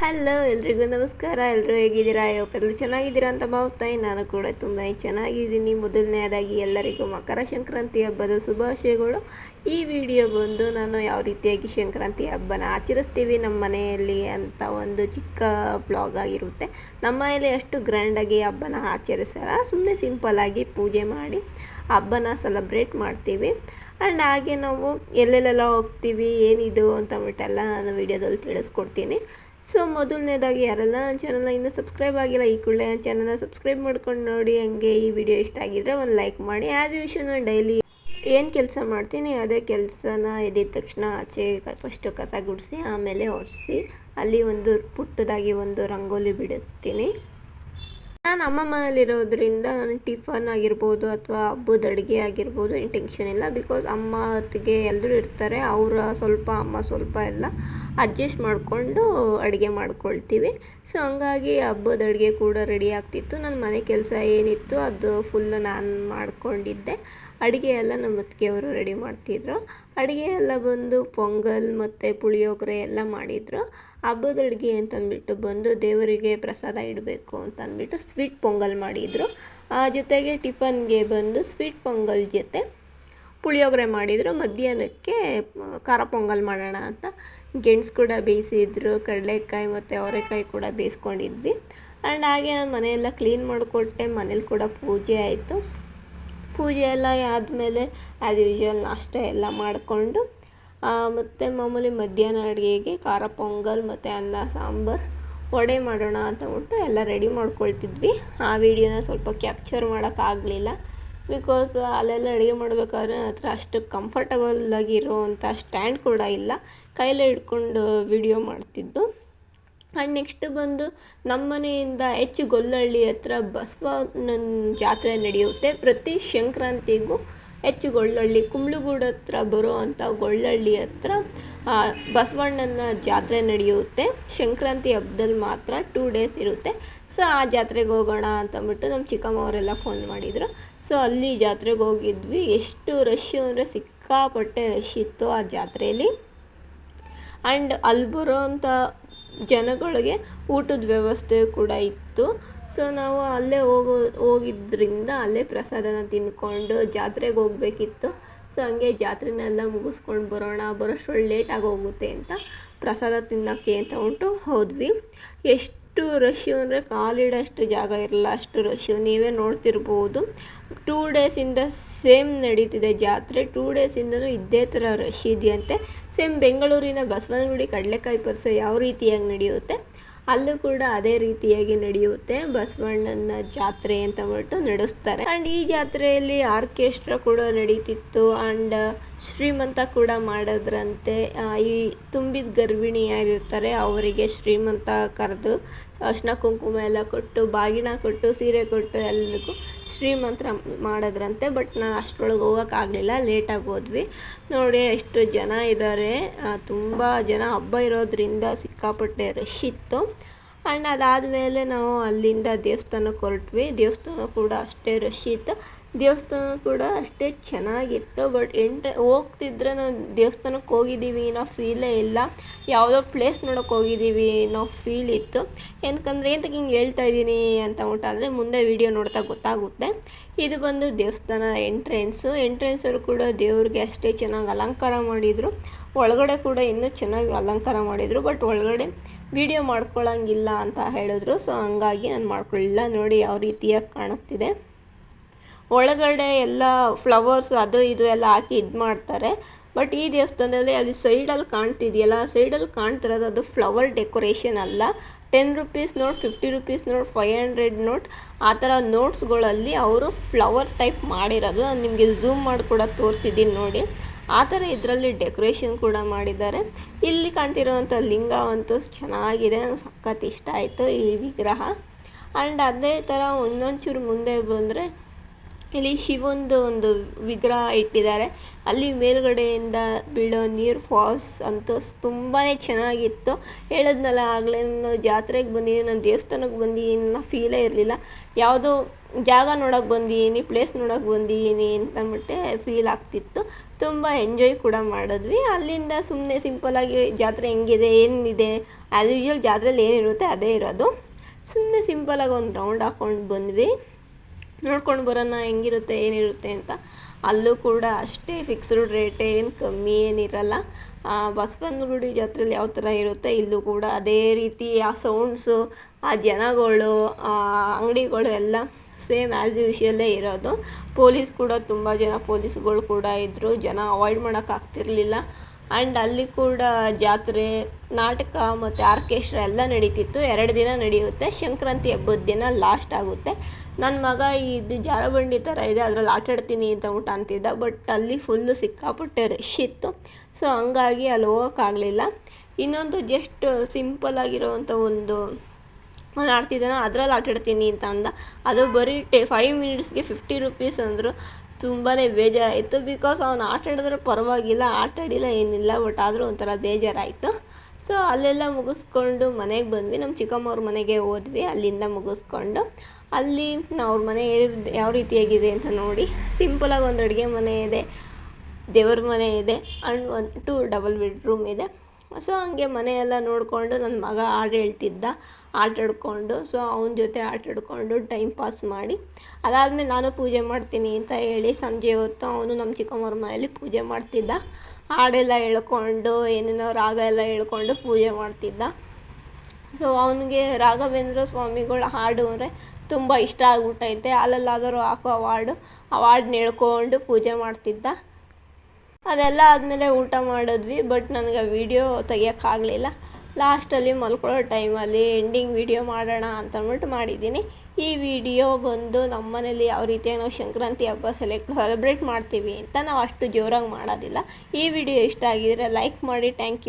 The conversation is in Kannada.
ಹಲೋ ಎಲ್ರಿಗೂ ನಮಸ್ಕಾರ. ಎಲ್ಲರೂ ಹೇಗಿದ್ದೀರಾ? ಎಲ್ಲರೂ ಚೆನ್ನಾಗಿದ್ದೀರಾ ಅಂತ ಭಾವಿಸ್ತಾಯಿ ನಾನು ಕೂಡ ತುಂಬಾ ಚೆನ್ನಾಗಿದ್ದೀನಿ. ಮೊದಲನೇದಾಗಿ ಎಲ್ಲರಿಗೂ ಮಕರ ಸಂಕ್ರಾಂತಿ ಹಬ್ಬದ ಶುಭಾಶಯಗಳು. ಈ ವಿಡಿಯೋ ಬಂದು ನಾನು ಯಾವ ರೀತಿಯಾಗಿ ಸಂಕ್ರಾಂತಿ ಹಬ್ಬನ ಆಚರಿಸ್ತೀವಿ ನಮ್ಮ ಮನೆಯಲ್ಲಿ ಅಂತ ಒಂದು ಚಿಕ್ಕ ಬ್ಲಾಗ್ ಆಗಿರುತ್ತೆ. ನಮ್ಮ ಮನೆಯಲ್ಲಿ ಅಷ್ಟು ಗ್ರ್ಯಾಂಡಾಗಿ ಹಬ್ಬನ ಆಚರಿಸಲ್ಲ. ಸುಮ್ಮನೆ ಸಿಂಪಲ್ಲಾಗಿ ಪೂಜೆ ಮಾಡಿ ಹಬ್ಬನ ಸೆಲೆಬ್ರೇಟ್ ಮಾಡ್ತೀವಿ. ಆ್ಯಂಡ್ ಹಾಗೆ ನಾವು ಎಲ್ಲೆಲ್ಲೆಲ್ಲ ಹೋಗ್ತೀವಿ, ಏನಿದು ಅಂತ ಅಂದ್ಬಿಟ್ಟೆಲ್ಲ ನಾನು ವಿಡಿಯೋದಲ್ಲಿ ತಿಳಿಸ್ಕೊಡ್ತೀನಿ. ಸೊ ಮೊದಲನೇದಾಗಿ ಯಾರೆಲ್ಲ ನನ್ನ ಚಾನಲ್ನ ಇನ್ನೂ ಸಬ್ಸ್ಕ್ರೈಬ್ ಆಗಿಲ್ಲ, ಈ ಕೂಡಲೇ ನನ್ನ ಚಾನಲ್ನ ಸಬ್ಸ್ಕ್ರೈಬ್ ಮಾಡ್ಕೊಂಡು ನೋಡಿ, ಹಂಗೆ ಈ ವಿಡಿಯೋ ಇಷ್ಟ ಆಗಿದ್ರೆ ಒಂದು ಲೈಕ್ ಮಾಡಿ. ಆ್ಯಸ್ ಯೂಶನ್ ಡೈಲಿ ಏನು ಕೆಲಸ ಮಾಡ್ತೀನಿ, ಅದೇ ಕೆಲಸನ ಎದ್ದಿದ ತಕ್ಷಣ ಆಚೆ ಫಸ್ಟು ಕಸ ಗುಡಿಸಿ, ಆಮೇಲೆ ಒರೆಸಿ, ಅಲ್ಲಿ ಒಂದು ಪುಟ್ಟದಾಗಿ ಒಂದು ರಂಗೋಲಿ ಬಿಡುತ್ತೀನಿ. ನಾನು ಅಮ್ಮ ಮನೇಲಿರೋದ್ರಿಂದ ನಾನು ಟಿಫನ್ ಆಗಿರ್ಬೋದು ಅಥವಾ ಹಬ್ಬದ ಅಡುಗೆ ಆಗಿರ್ಬೋದು ಏನು ಟೆನ್ಷನ್ ಇಲ್ಲ ಬಿಕಾಸ್ ಅಮ್ಮ ಹೊತ್ತಿಗೆ ಎಲ್ಲರೂ ಇರ್ತಾರೆ, ಅವರ ಸ್ವಲ್ಪ, ಅಮ್ಮ ಸ್ವಲ್ಪ ಎಲ್ಲ. ಅಡ್ಜಸ್ಟ್ ಮಾಡಿಕೊಂಡು ಅಡುಗೆ ಮಾಡ್ಕೊಳ್ತೀವಿ. ಸೊ ಹಂಗಾಗಿ ಹಬ್ಬದ ಅಡುಗೆ ಕೂಡ ರೆಡಿ ಆಗ್ತಿತ್ತು. ನನ್ನ ಮನೆ ಕೆಲಸ ಏನಿತ್ತು ಅದು ಫುಲ್ ನಾನು ಮಾಡಿಕೊಂಡಿದ್ದೆ. ಅಡುಗೆ ಎಲ್ಲ ನಮ್ಮ ಅತ್ತಿಗೆಯವರು ರೆಡಿ ಮಾಡ್ತಿದ್ರು. ಅಡುಗೆ ಎಲ್ಲ ಬಂದು ಪೊಂಗಲ್ ಮತ್ತು ಪುಳಿಯೋಗರೆ ಎಲ್ಲ ಮಾಡಿದರು. ಹಬ್ಬದ ಅಡುಗೆ ಅಂತಂದ್ಬಿಟ್ಟು ಬಂದು ದೇವರಿಗೆ ಪ್ರಸಾದ ಇಡಬೇಕು ಅಂತ ಅಂದ್ಬಿಟ್ಟು ಸ್ವೀಟ್ ಪೊಂಗಲ್ ಮಾಡಿದರು. ಜೊತೆಗೆ ಟಿಫನ್ಗೆ ಬಂದು ಸ್ವೀಟ್ ಪೊಂಗಲ್ ಜೊತೆ ಪುಳಿಯೋಗರೆ ಮಾಡಿದರು. ಮಧ್ಯಾಹ್ನಕ್ಕೆ ಖಾರ ಪೊಂಗಲ್ ಮಾಡೋಣ ಅಂತ. ಗೆಣಸು ಕೂಡ ಬೇಯಿಸಿದ್ರು, ಕಡಲೆಕಾಯಿ ಮತ್ತು ಅವರೆಕಾಯಿ ಕೂಡ ಬೇಯಿಸ್ಕೊಂಡಿದ್ವಿ. ಆ್ಯಂಡ್ ಹಾಗೆ ನಾನು ಮನೆಯೆಲ್ಲ ಕ್ಲೀನ್ ಮಾಡಿಕೊಟ್ಟೆ, ಮನೇಲಿ ಕೂಡ ಪೂಜೆ ಆಯಿತು. ಪೂಜೆ ಎಲ್ಲ ಆದಮೇಲೆ ಆ್ಯಸ್ ಯೂಶ್ವಲ್ ನಾಷ್ಟ ಎಲ್ಲ ಮಾಡಿಕೊಂಡು ಮತ್ತು ಮಾಮೂಲಿ ಮಧ್ಯಾಹ್ನ ಅಡುಗೆಗೆ ಖಾರ ಪೊಂಗಲ್ ಮತ್ತು ಅನ್ನ, ಸಾಂಬಾರು ವಡೆ ಮಾಡೋಣ ಅಂತ ಅಂದ್ಬಿಟ್ಟು ಎಲ್ಲ ರೆಡಿ ಮಾಡ್ಕೊಳ್ತಿದ್ವಿ. ಆ ವಿಡಿಯೋನ ಸ್ವಲ್ಪ ಕ್ಯಾಪ್ಚರ್ ಮಾಡೋಕ್ಕಾಗಲಿಲ್ಲ ಬಿಕಾಸ್ ಅಲ್ಲೆಲ್ಲ ಅಡುಗೆ ಮಾಡಬೇಕಾದ್ರೆ ನನ್ನ ಹತ್ರ ಅಷ್ಟು ಕಂಫರ್ಟಬಲ್ ಆಗಿರುವಂಥ ಸ್ಟ್ಯಾಂಡ್ ಕೂಡ ಇಲ್ಲ. ಕೈಲೇ ಹಿಡ್ಕೊಂಡು ವಿಡಿಯೋ ಮಾಡ್ತಿದ್ದು. ಆ್ಯಂಡ್ ನೆಕ್ಸ್ಟ್ ಬಂದು ನಮ್ಮ ಮನೆಯಿಂದ ಹೆಚ್ಚು ಗೊಲ್ಲಹಳ್ಳಿ ಹತ್ರ ಬಸವಣ್ಣನ ಜಾತ್ರೆ ನಡೆಯುತ್ತೆ. ಪ್ರತಿ ಸಂಕ್ರಾಂತಿಗೂ ಹೆಚ್ಚು ಗೊಳ್ಳಳ್ಳಿ, ಕುಂಬ್ಳಗೂಡು ಹತ್ರ ಬರೋ ಗೊಳ್ಳಳ್ಳಿ ಹತ್ರ ಬಸವಣ್ಣನ ಜಾತ್ರೆ ನಡೆಯುತ್ತೆ. ಸಂಕ್ರಾಂತಿ ಹಬ್ದಲ್ಲಿ ಮಾತ್ರ ಟೂ ಡೇಸ್ ಇರುತ್ತೆ. ಸೊ ಆ ಜಾತ್ರೆಗೆ ಹೋಗೋಣ ಅಂತಂದ್ಬಿಟ್ಟು ನಮ್ಮ ಚಿಕ್ಕಮ್ಮ ಅವರೆಲ್ಲ ಫೋನ್ ಮಾಡಿದರು. ಸೊ ಅಲ್ಲಿ ಜಾತ್ರೆಗೆ ಹೋಗಿದ್ವಿ. ಎಷ್ಟು ರಶ್ಶು ಅಂದರೆ ಸಿಕ್ಕಾಪಟ್ಟೆ ರಶ್ ಇತ್ತು ಆ ಜಾತ್ರೆಯಲ್ಲಿ ಆ್ಯಂಡ್ ಅಲ್ಲಿ ಬರೋವಂಥ ಜನಗಳಿಗೆ ಊಟದ ವ್ಯವಸ್ಥೆ ಕೂಡ ಇತ್ತು. ಸೊ ನಾವು ಅಲ್ಲೇ ಹೋಗೋ ಹೋಗಿದ್ದರಿಂದ ಅಲ್ಲೇ ಪ್ರಸಾದನ ತಿಂದ್ಕೊಂಡು ಜಾತ್ರೆಗೆ ಹೋಗಬೇಕಿತ್ತು. ಸೊ ಹಂಗೆ ಜಾತ್ರೆನೆಲ್ಲ ಮುಗಿಸ್ಕೊಂಡು ಬರೋಣ ಬರೋಷ್ಟು ಲೇಟಾಗಿ ಹೋಗುತ್ತೆ ಅಂತ ಪ್ರಸಾದ ತಿನ್ನೋಕ್ಕೆ ಅಂತ ಉಂಟು ಹೋದ್ವಿ. ಎಷ್ಟು ಎಷ್ಟು ರಶ್ಶು ಅಂದರೆ ಕಾಲಿಡೋಷ್ಟು ಜಾಗ ಇರಲ್ಲ, ಅಷ್ಟು ರಶ್ಶು ನೀವೇ ನೋಡ್ತಿರ್ಬೋದು. ಟೂ ಡೇಸಿಂದ ಸೇಮ್ ನಡೀತಿದೆ ಜಾತ್ರೆ. ಟೂ ಡೇಸಿಂದನೂ ಇದೇ ಥರ ರಶ್ ಇದೆಯಂತೆ. ಸೇಮ್ ಬೆಂಗಳೂರಿನ ಬಸವನಗುಡಿ ಕಡಲೆಕಾಯಿ ಪರಿಸರ ಯಾವ ರೀತಿಯಾಗಿ ನಡೆಯುತ್ತೆ? ಅಲ್ಲೂ ಕೂಡ ಅದೇ ರೀತಿಯಾಗಿ ನಡೆಯುತ್ತೆ. ಬಸವಣ್ಣನ ಜಾತ್ರೆ ಅಂತ ಬಿಟ್ಟು ನಡೆಸ್ತಾರೆ. ಆ್ಯಂಡ್ ಈ ಜಾತ್ರೆಯಲ್ಲಿ ಆರ್ಕೆಸ್ಟ್ರಾ ಕೂಡ ನಡೀತಿತ್ತು. ಆ್ಯಂಡ್ ಶ್ರೀಮಂತ ಕೂಡ ಮಾಡೋದ್ರಂತೆ. ಈ ತುಂಬಿದ ಗರ್ಭಿಣಿಯಾಗಿರ್ತಾರೆ ಅವರಿಗೆ ಶ್ರೀಮಂತ ಕರೆದು ಅರ್ಶಿನ ಕುಂಕುಮ ಎಲ್ಲ ಕೊಟ್ಟು, ಬಾಗಿನ ಕೊಟ್ಟು, ಸೀರೆ ಕೊಟ್ಟು ಎಲ್ಲರಿಗೂ ಶ್ರೀಮಂತ್ರ ಮಾಡೋದ್ರಂತೆ. ಬಟ್ ನಾನು ಅಷ್ಟರೊಳಗೆ ಹೋಗೋಕ್ಕಾಗಲಿಲ್ಲ ಲೇಟಾಗಿ ಹೋದ್ವಿ. ನೋಡಿ, ಎಷ್ಟು ಜನ ಇದ್ದಾರೆ ತುಂಬ ಜನ ಹಬ್ಬ ಇರೋದ್ರಿಂದ ಸಿಕ್ಕಾಪಟ್ಟೆ ರಶ್ ಇತ್ತು ಆ್ಯಂಡ್ ಅದಾದಮೇಲೆ ನಾವು ಅಲ್ಲಿಂದ ದೇವಸ್ಥಾನಕ್ಕೆ ಹೊರಟ್ವಿ. ದೇವಸ್ಥಾನ ಕೂಡ ಅಷ್ಟೇ ರಶ್ ಇತ್ತು ದೇವಸ್ಥಾನ ಕೂಡ ಅಷ್ಟೇ ಚೆನ್ನಾಗಿತ್ತು. ಬಟ್ ಎಂಟ್ರೆ, ಹೋಗ್ತಿದ್ರೆ ನಾವು ದೇವಸ್ಥಾನಕ್ಕೆ ಹೋಗಿದ್ದೀವಿ. ನಾವು ಫೀಲೇ ಇಲ್ಲ. ಯಾವುದೋ ಪ್ಲೇಸ್ ನೋಡೋಕೆ ಹೋಗಿದ್ದೀವಿ. ನಾವು ಫೀಲ್ ಇತ್ತು. ಏನಕಂದ್ರೆ ಏನಕ್ಕೆ ಹಿಂಗೆ ಹೇಳ್ತಾ ಇದ್ದೀನಿ ಅಂತ ಅಂದರೆ ಮುಂದೆ ವಿಡಿಯೋ ನೋಡ್ತಾ ಗೊತ್ತಾಗುತ್ತೆ. ಇದು ಬಂದು ದೇವಸ್ಥಾನ ಎಂಟ್ರೆನ್ಸು ಎಂಟ್ರೆನ್ಸರು ಕೂಡ ದೇವ್ರಿಗೆ ಅಷ್ಟೇ ಚೆನ್ನಾಗಿ ಅಲಂಕಾರ ಮಾಡಿದರು. ಒಳಗಡೆ ಕೂಡ ಇನ್ನೂ ಚೆನ್ನಾಗಿ ಅಲಂಕಾರ ಮಾಡಿದರು ಬಟ್ ಒಳಗಡೆ ವಿಡಿಯೋ ಮಾಡ್ಕೊಳ್ಳೋಂಗಿಲ್ಲ ಅಂತ ಹೇಳಿದ್ರು. ಸೊ ಹಂಗಾಗಿ ನಾನು ಮಾಡ್ಕೊಳ್ಳಿಲ್ಲ ನೋಡಿ ಯಾವ ರೀತಿಯಾಗಿ ಕಾಣುತ್ತಿದೆ. ಒಳಗಡೆ ಎಲ್ಲ ಫ್ಲವರ್ಸ್ ಅದು ಇದು ಎಲ್ಲ ಹಾಕಿ ಇದು ಮಾಡ್ತಾರೆ. ಬಟ್ ಈ ದೇವಸ್ಥಾನದಲ್ಲಿ ಅಲ್ಲಿ ಸೈಡಲ್ಲಿ ಕಾಣ್ತಿದೆಯಲ್ಲ ಸೈಡಲ್ಲಿ ಕಾಣ್ತಿರೋದು ಅದು ಫ್ಲವರ್ ಡೆಕೋರೇಷನ್ ಅಲ್ಲ. Ten rupees note fifty rupees note five hundred note ಆ ಥರ ನೋಟ್ಸ್ಗಳಲ್ಲಿ ಅವರು ಫ್ಲವರ್ ಟೈಪ್ ಮಾಡಿರೋದು. ನಾನು ನಿಮಗೆ ಝೂಮ್ ಮಾಡಿ ಕೂಡ ತೋರಿಸಿದ್ದೀನಿ ನೋಡಿ. ಆ ಥರ ಇದರಲ್ಲಿ ಡೆಕೋರೇಷನ್ ಕೂಡ ಮಾಡಿದ್ದಾರೆ. ಇಲ್ಲಿ ಕಾಣ್ತಿರೋವಂಥ ಲಿಂಗ ಅಂತೂ ಚೆನ್ನಾಗಿದೆ. ನಂಗೆ ಸಖತ್ ಇಷ್ಟ ಆಯಿತು ಈ ವಿಗ್ರಹ. ಆ್ಯಂಡ್ ಅದೇ ಥರ ಒಂದೊಂಚೂರು ಮುಂದೆ ಬಂದರೆ ಇಲ್ಲಿ ಶಿವಂದು ಒಂದು ವಿಗ್ರಹ ಇಟ್ಟಿದ್ದಾರೆ. ಅಲ್ಲಿ ಮೇಲ್ಗಡೆಯಿಂದ ಬೀಳೋ ನೀರು ಫಾಲ್ಸ್ ಅಂತೂ ತುಂಬಾ ಚೆನ್ನಾಗಿತ್ತು. ಹೇಳಿದ್ನಲ್ಲ, ಆಗಲೇ ನಾನು ಜಾತ್ರೆಗೆ ಬಂದಿದ್ದೀನಿ ನಾನು ದೇವಸ್ಥಾನಕ್ಕೆ ಬಂದಿದ್ದೀನಿ ಫೀಲೇ ಇರಲಿಲ್ಲ. ಯಾವುದೋ ಜಾಗ ನೋಡೋಕೆ ಬಂದಿದ್ದೀನಿ ಪ್ಲೇಸ್ ನೋಡೋಕೆ ಬಂದಿದ್ದೀನಿ ಅಂತ ಅಂದ್ಬಿಟ್ಟೆ ಫೀಲ್ ಆಗ್ತಿತ್ತು. ತುಂಬ ಎಂಜಾಯ್ ಕೂಡ ಮಾಡಿದ್ವಿ. ಅಲ್ಲಿಂದ ಸುಮ್ಮನೆ ಸಿಂಪಲ್ಲಾಗಿ ಜಾತ್ರೆ ಹೆಂಗಿದೆ, ಏನಿದೆ ಆ್ಯಸ್ ಯೂಶ್ವಲ್ ಜಾತ್ರೆಯಲ್ಲಿ ಏನಿರುತ್ತೆ, ಅದೇ ಇರೋದು. ಸುಮ್ಮನೆ ಸಿಂಪಲಾಗಿ ಒಂದು ರೌಂಡ್ ಹಾಕ್ಕೊಂಡು ಬಂದ್ವಿ. ನೋಡ್ಕೊಂಡು ಬರೋಣ, ಹೆಂಗಿರುತ್ತೆ, ಏನಿರುತ್ತೆ ಅಂತ. ಅಲ್ಲೂ ಕೂಡ ಅಷ್ಟೇ ಫಿಕ್ಸ್ಡ್ ರೇಟ್ ಏನು ಕಮ್ಮಿ ಏನಿರಲ್ಲ. ಬಸವನಗುಡಿ ಜಾತ್ರೆಯಲ್ಲಿ ಯಾವ ಥರ ಇರುತ್ತೆ, ಇಲ್ಲೂ ಕೂಡ ಅದೇ ರೀತಿ ಆ ಸೌಂಡ್ಸು ಆ ಜನಗಳು, ಆ ಅಂಗಡಿಗಳು ಎಲ್ಲ ಸೇಮ್ ಆ್ಯಸ್ ಯೂಶ್ವಲ್ಲೇ ಇರೋದು. ಪೊಲೀಸ್ ಕೂಡ ತುಂಬ ಜನ ಪೊಲೀಸ್ಗಳು ಕೂಡ ಇದ್ದರು ಜನ ಅವಾಯ್ಡ್ ಮಾಡೋಕ್ಕಾಗ್ತಿರ್ಲಿಲ್ಲ ಆ್ಯಂಡ್ ಅಲ್ಲಿ ಕೂಡ ಜಾತ್ರೆ, ನಾಟಕ ಮತ್ತು ಆರ್ಕೆಸ್ಟ್ರಾ ಎಲ್ಲ ನಡೀತಿತ್ತು. ಎರಡು ದಿನ ನಡೆಯುತ್ತೆ. ಸಂಕ್ರಾಂತಿ ಹಬ್ಬದ ದಿನ ಲಾಸ್ಟ್ ಆಗುತ್ತೆ. ನನ್ನ ಮಗ ಇದು ಜಾರಬಂಡಿ ಥರ ಇದೆ, ಅದರಲ್ಲಿ ಆಟ ಆಡ್ತೀನಿ ಅಂತ ಊಟ ಅಂತಿದ್ದ ಬಟ್ ಅಲ್ಲಿ ಫುಲ್ಲು ಸಿಕ್ಕಾಪಟ್ಟೆ ರಶ್ ಇತ್ತು. ಸೊ ಹಂಗಾಗಿ ಅಲ್ಲಿ ಹೋಗೋಕ್ಕಾಗಲಿಲ್ಲ ಇನ್ನೊಂದು ಜಸ್ಟ್ ಸಿಂಪಲ್ ಆಗಿರೋವಂಥ ಒಂದು ನಾನು ಆಡ್ತಿದ್ದಾನೆ ಅದ್ರಲ್ಲಿ ಆಟಾಡ್ತೀನಿ ಅಂತ ಅಂದ. ಅದು ಬರೀ ಟೆ ಫೈವ್ ಮಿನಿಟ್ಸ್ಗೆ ಫಿಫ್ಟಿ ರುಪೀಸ್ ಅಂದರು. ತುಂಬಾ ಬೇಜಾರಾಯಿತು. ಬಿಕಾಸ್ ಅವನು ಆಟ ಆಡಿದ್ರೆ ಪರವಾಗಿಲ್ಲ, ಆಟ ಆಡಿಲ್ಲ ಏನಿಲ್ಲ ಬಟ್ ಆದರೂ ಒಂಥರ ಬೇಜಾರಾಯಿತು. ಸೊ ಅಲ್ಲೆಲ್ಲ ಮುಗಿಸ್ಕೊಂಡು ಮನೆಗೆ ಬಂದ್ವಿ. ನಮ್ಮ ಚಿಕ್ಕಮ್ಮವ್ರ ಮನೆಗೆ ಹೋದ್ವಿ, ಅಲ್ಲಿಂದ ಮುಗಿಸ್ಕೊಂಡು. ಅಲ್ಲಿ ಅವ್ರ ಮನೆ ಯಾವ ರೀತಿಯಾಗಿದೆ ಅಂತ ನೋಡಿ ಸಿಂಪಲಾಗಿ ಒಂದು ಅಡುಗೆ ಮನೆ ಇದೆ, ದೇವ್ರ ಮನೆ ಇದೆ and one two double bedroom ಇದೆ. ಸೊ ಹಂಗೆ ಮನೆಯೆಲ್ಲ ನೋಡಿಕೊಂಡು ನನ್ನ ಮಗ ಹಾಡು ಹೇಳ್ತಿದ್ದ ಆಟಾಡ್ಕೊಂಡು ಸೊ ಅವನ ಜೊತೆ ಆಟಾಡ್ಕೊಂಡು ಟೈಮ್ ಪಾಸ್ ಮಾಡಿ. ಅದಾದಮೇಲೆ ನಾನು ಪೂಜೆ ಮಾಡ್ತೀನಿ ಅಂತ ಹೇಳಿ ಸಂಜೆ ಹೊತ್ತು ಅವನು ನಮ್ಮ ಚಿಕ್ಕಮ್ಮವ್ರ ಮನೆಯಲ್ಲಿ ಪೂಜೆ ಮಾಡ್ತಿದ್ದ. ಹಾಡೆಲ್ಲ ಹೇಳ್ಕೊಂಡು, ಏನೇನೋ ರಾಗ ಎಲ್ಲ ಹೇಳ್ಕೊಂಡು ಪೂಜೆ ಮಾಡ್ತಿದ್ದ. ಸೊ ಅವನಿಗೆ ರಾಘವೇಂದ್ರ ಸ್ವಾಮಿಗಳ ಹಾಡು ಅಂದರೆ ತುಂಬ ಇಷ್ಟ ಆಗ್ಬಿಟ್ಟೈತೆ. ಅಲ್ಲಲ್ಲಾದರೂ ಹಾಕೋ ಅವಾರ್ಡು ಅವಾರ್ಡ್ನ ಹೇಳ್ಕೊಂಡು ಪೂಜೆ ಮಾಡ್ತಿದ್ದ. ಅದೆಲ್ಲ ಆದಮೇಲೆ ಊಟ ಮಾಡಿದ್ವಿ ಬಟ್ ನನಗೆ ವೀಡಿಯೋ ತೆಗಿಯೋಕ್ಕಾಗಲಿಲ್ಲ. ಲಾಸ್ಟಲ್ಲಿ ಮಲ್ಕೊಳ್ಳೋ ಟೈಮಲ್ಲಿ ಎಂಡಿಂಗ್ ವೀಡಿಯೋ ಮಾಡೋಣ ಅಂತಂದ್ಬಿಟ್ಟು ಮಾಡಿದ್ದೀನಿ. ಈ ವಿಡಿಯೋ ಬಂದು ನಮ್ಮ ಮನೇಲಿ ಯಾವ ರೀತಿಯಾಗಿ ನಾವು ಸಂಕ್ರಾಂತಿ ಹಬ್ಬ ಸೆಲೆಕ್ಟ್ ಸೆಲೆಬ್ರೇಟ್ ಮಾಡ್ತೀವಿ ಅಂತ ನಾವು ಅಷ್ಟು ಜೋರಾಗಿ ಮಾಡೋದಿಲ್ಲ. ಈ ವಿಡಿಯೋ ಇಷ್ಟ ಆಗಿದ್ರೆ ಲೈಕ್ ಮಾಡಿ ಥ್ಯಾಂಕ್ ಯು